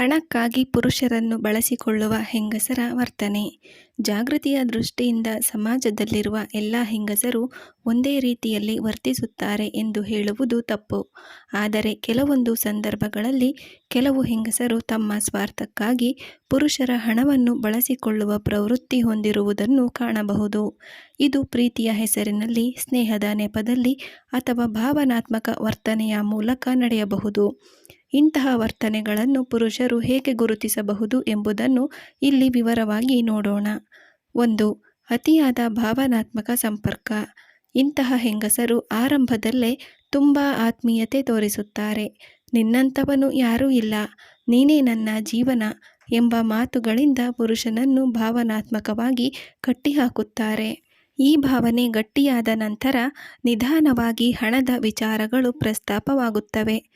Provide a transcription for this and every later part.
ಹಣಕ್ಕಾಗಿ ಪುರುಷರನ್ನು ಬಳಸಿಕೊಳ್ಳುವ ಹೆಂಗಸರ ವರ್ತನೆ ಜಾಗೃತಿಯ ದೃಷ್ಟಿಯಿಂದ ಸಮಾಜದಲ್ಲಿರುವ ಎಲ್ಲ ಹೆಂಗಸರು ಒಂದೇ ರೀತಿಯಲ್ಲಿ ವರ್ತಿಸುತ್ತಾರೆ ಎಂದು ಹೇಳುವುದು ತಪ್ಪು. ಆದರೆ ಕೆಲವೊಂದು ಸಂದರ್ಭಗಳಲ್ಲಿ ಕೆಲವು ಹೆಂಗಸರು ತಮ್ಮ ಸ್ವಾರ್ಥಕ್ಕಾಗಿ ಪುರುಷರ ಹಣವನ್ನು ಬಳಸಿಕೊಳ್ಳುವ ಪ್ರವೃತ್ತಿ ಹೊಂದಿರುವುದನ್ನು ಕಾಣಬಹುದು. ಇದು ಪ್ರೀತಿಯ ಹೆಸರಿನಲ್ಲಿ, ಸ್ನೇಹದ ನೆಪದಲ್ಲಿ ಅಥವಾ ಭಾವನಾತ್ಮಕ ವರ್ತನೆಯ ಮೂಲಕ ನಡೆಯಬಹುದು. ಇಂತಹ ವರ್ತನೆಗಳನ್ನು ಪುರುಷರು ಹೇಗೆ ಗುರುತಿಸಬಹುದು ಎಂಬುದನ್ನು ಇಲ್ಲಿ ವಿವರವಾಗಿ ನೋಡೋಣ. ಒಂದು ಅತಿಯಾದ ಭಾವನಾತ್ಮಕ ಸಂಪರ್ಕ. ಇಂತಹ ಹೆಂಗಸರು ಆರಂಭದಲ್ಲೇ ತುಂಬ ಆತ್ಮೀಯತೆ ತೋರಿಸುತ್ತಾರೆ. ನಿನ್ನಂಥವನು ಯಾರೂ ಇಲ್ಲ, ನೀನೇ ನನ್ನ ಜೀವನ ಎಂಬ ಮಾತುಗಳಿಂದ ಪುರುಷನನ್ನು ಭಾವನಾತ್ಮಕವಾಗಿ ಕಟ್ಟಿಹಾಕುತ್ತಾರೆ. ಈ ಭಾವನೆ ಗಟ್ಟಿಯಾದ ನಂತರ ನಿಧಾನವಾಗಿ ಹಣದ ವಿಚಾರಗಳು ಪ್ರಸ್ತಾಪವಾಗುತ್ತವೆ.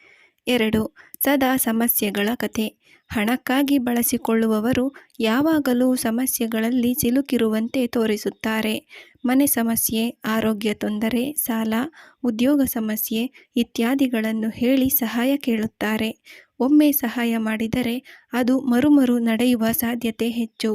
ಎರಡು ಸದಾ ಸಮಸ್ಯೆಗಳ ಕಥೆ. ಹಣಕ್ಕಾಗಿ ಬಳಸಿಕೊಳ್ಳುವವರು ಯಾವಾಗಲೂ ಸಮಸ್ಯೆಗಳಲ್ಲಿ ಸಿಲುಕಿರುವಂತೆ ತೋರಿಸುತ್ತಾರೆ. ಮನೆ ಸಮಸ್ಯೆ, ಆರೋಗ್ಯ ತೊಂದರೆ, ಸಾಲ, ಉದ್ಯೋಗ ಸಮಸ್ಯೆ ಇತ್ಯಾದಿಗಳನ್ನು ಹೇಳಿ ಸಹಾಯ ಕೇಳುತ್ತಾರೆ. ಒಮ್ಮೆ ಸಹಾಯ ಮಾಡಿದರೆ ಅದು ಮರುಮರು ನಡೆಯುವ ಸಾಧ್ಯತೆ ಹೆಚ್ಚು.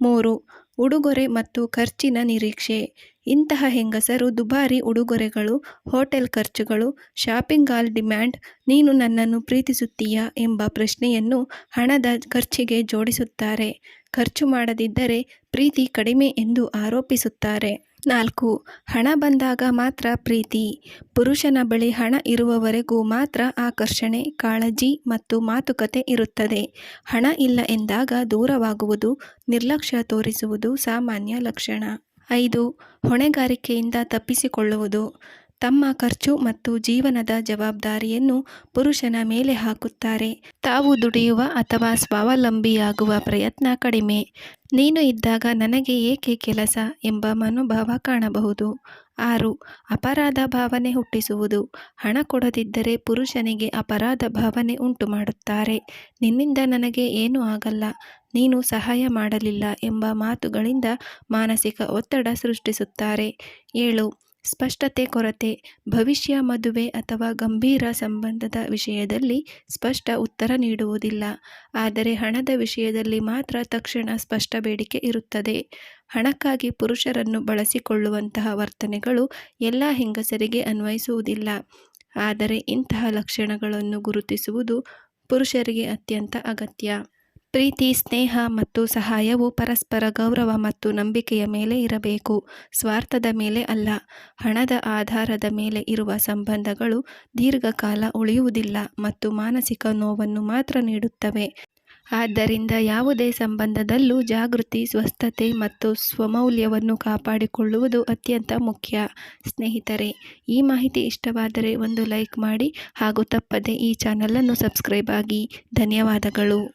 ಮೂರು ಉಡುಗೊರೆ ಮತ್ತು ಖರ್ಚಿನ ನಿರೀಕ್ಷೆ. ಇಂತಹ ಹೆಂಗಸರು ದುಬಾರಿ ಉಡುಗೊರೆಗಳು, ಹೋಟೆಲ್ ಖರ್ಚುಗಳು, ಶಾಪಿಂಗ್ ಆಲ್ ಡಿಮ್ಯಾಂಡ್ ನೀನು ನನ್ನನ್ನು ಪ್ರೀತಿಸುತ್ತೀಯಾ ಎಂಬ ಪ್ರಶ್ನೆಯನ್ನು ಹಣದ ಖರ್ಚಿಗೆ ಜೋಡಿಸುತ್ತಾರೆ. ಖರ್ಚು ಮಾಡದಿದ್ದರೆ ಪ್ರೀತಿ ಕಡಿಮೆ ಎಂದು ಆರೋಪಿಸುತ್ತಾರೆ. ನಾಲ್ಕು ಹಣ ಬಂದಾಗ ಮಾತ್ರ ಪ್ರೀತಿ. ಪುರುಷನ ಬಳಿ ಹಣ ಇರುವವರೆಗೂ ಮಾತ್ರ ಆಕರ್ಷಣೆ, ಕಾಳಜಿ ಮತ್ತು ಮಾತುಕತೆ ಇರುತ್ತದೆ. ಹಣ ಇಲ್ಲ ಎಂದಾಗ ದೂರವಾಗುವುದು, ನಿರ್ಲಕ್ಷ್ಯ ತೋರಿಸುವುದು ಸಾಮಾನ್ಯ ಲಕ್ಷಣ. ಐದು ಹೊಣೆಗಾರಿಕೆಯಿಂದ ತಪ್ಪಿಸಿಕೊಳ್ಳುವುದು. ತಮ್ಮ ಖರ್ಚು ಮತ್ತು ಜೀವನದ ಜವಾಬ್ದಾರಿಯನ್ನು ಪುರುಷನ ಮೇಲೆ ಹಾಕುತ್ತಾರೆ. ತಾವು ದುಡಿಯುವ ಅಥವಾ ಸ್ವಾವಲಂಬಿಯಾಗುವ ಪ್ರಯತ್ನ ಕಡಿಮೆ. ನೀನು ಇದ್ದಾಗ ನನಗೆ ಏಕೆ ಕೆಲಸ ಎಂಬ ಮನೋಭಾವ ಕಾಣಬಹುದು. ಆರು ಅಪರಾಧ ಭಾವನೆ ಹುಟ್ಟಿಸುವುದು. ಹಣ ಕೊಡದಿದ್ದರೆ ಪುರುಷನಿಗೆ ಅಪರಾಧ ಭಾವನೆ ಉಂಟು ಮಾಡುತ್ತಾರೆ ನಿನ್ನಿಂದ ನನಗೆ ಏನೂ ಆಗಲ್ಲ, ನೀನು ಸಹಾಯ ಮಾಡಲಿಲ್ಲ ಎಂಬ ಮಾತುಗಳಿಂದ ಮಾನಸಿಕ ಒತ್ತಡ ಸೃಷ್ಟಿಸುತ್ತಾರೆ. ಏಳು ಸ್ಪಷ್ಟತೆ ಕೊರತೆ. ಭವಿಷ್ಯ, ಮದುವೆ ಅಥವಾ ಗಂಭೀರ ಸಂಬಂಧದ ವಿಷಯದಲ್ಲಿ ಸ್ಪಷ್ಟ ಉತ್ತರ ನೀಡುವುದಿಲ್ಲ. ಆದರೆ ಹಣದ ವಿಷಯದಲ್ಲಿ ಮಾತ್ರ ತಕ್ಷಣ ಸ್ಪಷ್ಟ ಬೇಡಿಕೆ ಇರುತ್ತದೆ. ಹಣಕ್ಕಾಗಿ ಪುರುಷರನ್ನು ಬಳಸಿಕೊಳ್ಳುವಂತಹ ವರ್ತನೆಗಳು ಎಲ್ಲ ಹೆಂಗಸರಿಗೆ ಅನ್ವಯಿಸುವುದಿಲ್ಲ. ಆದರೆ ಇಂತಹ ಲಕ್ಷಣಗಳನ್ನು ಗುರುತಿಸುವುದು ಪುರುಷರಿಗೆ ಅತ್ಯಂತ ಅಗತ್ಯ. ಪ್ರೀತಿ, ಸ್ನೇಹ ಮತ್ತು ಸಹಾಯವು ಪರಸ್ಪರ ಗೌರವ ಮತ್ತು ನಂಬಿಕೆಯ ಮೇಲೆ ಇರಬೇಕು, ಸ್ವಾರ್ಥದ ಮೇಲೆ ಅಲ್ಲ. ಹಣದ ಆಧಾರದ ಮೇಲೆ ಇರುವ ಸಂಬಂಧಗಳು ದೀರ್ಘಕಾಲ ಉಳಿಯುವುದಿಲ್ಲ ಮತ್ತು ಮಾನಸಿಕ ನೋವನ್ನು ಮಾತ್ರ ನೀಡುತ್ತವೆ. ಆದ್ದರಿಂದ ಯಾವುದೇ ಸಂಬಂಧದಲ್ಲೂ ಜಾಗೃತಿ, ಸ್ವಸ್ಥತೆ ಮತ್ತು ಸ್ವಮೌಲ್ಯವನ್ನು ಕಾಪಾಡಿಕೊಳ್ಳುವುದು ಅತ್ಯಂತ ಮುಖ್ಯ. ಸ್ನೇಹಿತರೆ, ಈ ಮಾಹಿತಿ ಇಷ್ಟವಾದರೆ ಒಂದು ಲೈಕ್ ಮಾಡಿ ಹಾಗೂ ತಪ್ಪದೆ ಈ ಚಾನಲನ್ನು ಸಬ್ಸ್ಕ್ರೈಬ್ ಆಗಿ. ಧನ್ಯವಾದಗಳು.